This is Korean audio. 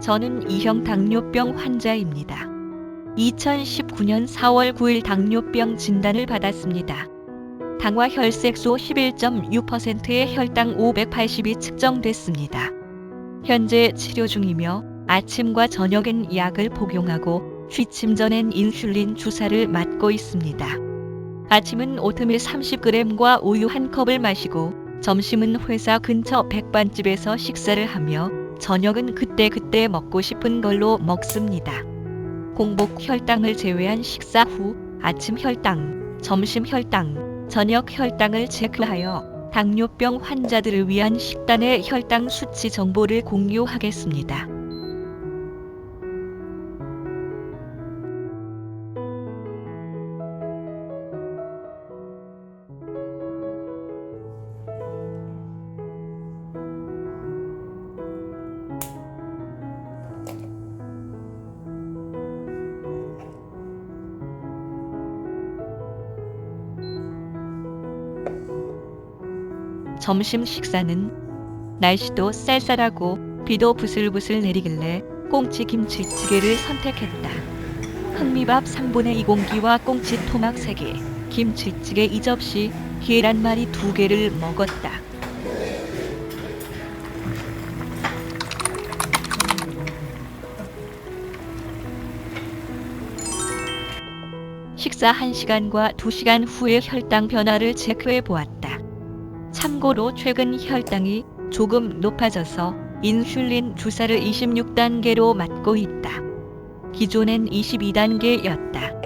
저는 2형 당뇨병 환자입니다. 2019년 4월 9일 당뇨병 진단을 받았습니다. 당화 혈색소 11.6%의 혈당 580이 측정됐습니다. 현재 치료 중이며 아침과 저녁엔 약을 복용하고 취침 전엔 인슐린 주사를 맞고 있습니다. 아침은 오트밀 30g과 우유 한 컵을 마시고 점심은 회사 근처 백반집에서 식사를 하며 저녁은 그때그때 먹고 싶은 걸로 먹습니다. 공복 혈당을 제외한 식사 후 아침 혈당, 점심 혈당, 저녁 혈당을 체크하여 당뇨병 환자들을 위한 식단의 혈당 수치 정보를 공유하겠습니다. 점심 식사는 날씨도 쌀쌀하고 비도 부슬부슬 내리길래 꽁치 김치찌개를 선택했다. 흑미밥 3분의 2 공기와 꽁치 토막 3개, 김치찌개 2접시, 계란말이 2개를 먹었다. 식사 1시간과 2시간 후의 혈당 변화를 체크해 보았다. 참고로 최근 혈당이 조금 높아져서 인슐린 주사를 26단계로 맞고 있다. 기존엔 22단계였다.